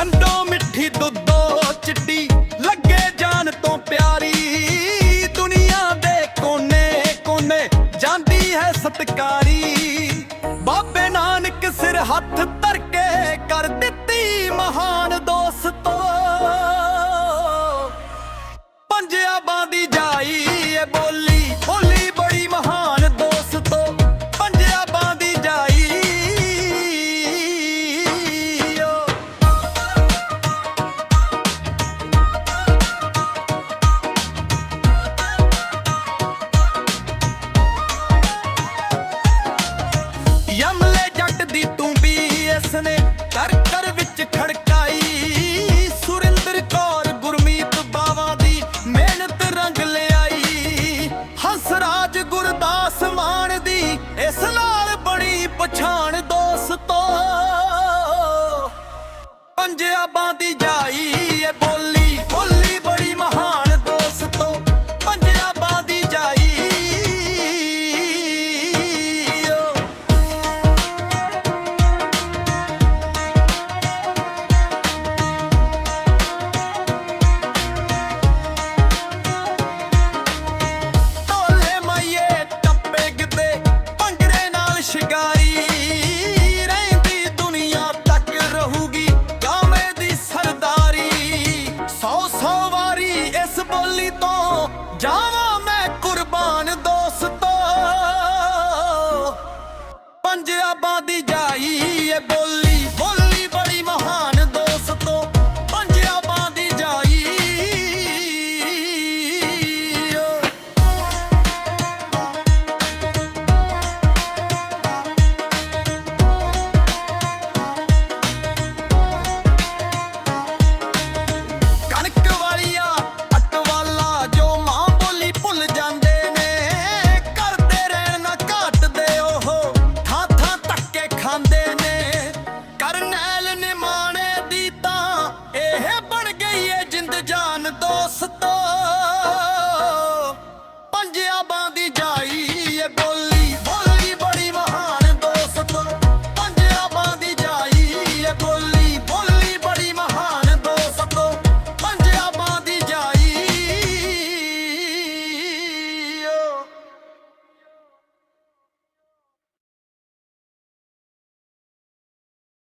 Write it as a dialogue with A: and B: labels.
A: ਖੰਡੋ ਮਿੱਠੀ ਦੁੱਧੋ ਚਿੱਟੀ, ਲੱਗੇ ਜਾਨ ਤੋਂ ਪਿਆਰੀ। ਦੁਨੀਆ ਦੇ ਕੋਨੇ ਕੋਨੇ ਜਾਂਦੀ ਹੈ ਸਤਕਾਰੀ। ਬਾਬੇ ਨਾਨਕ ਸਿਰ ਹੱਥ ਧਰ ਕੇ ਕਰ ਦਿੱਤੀ ਮਹਾਨ torn.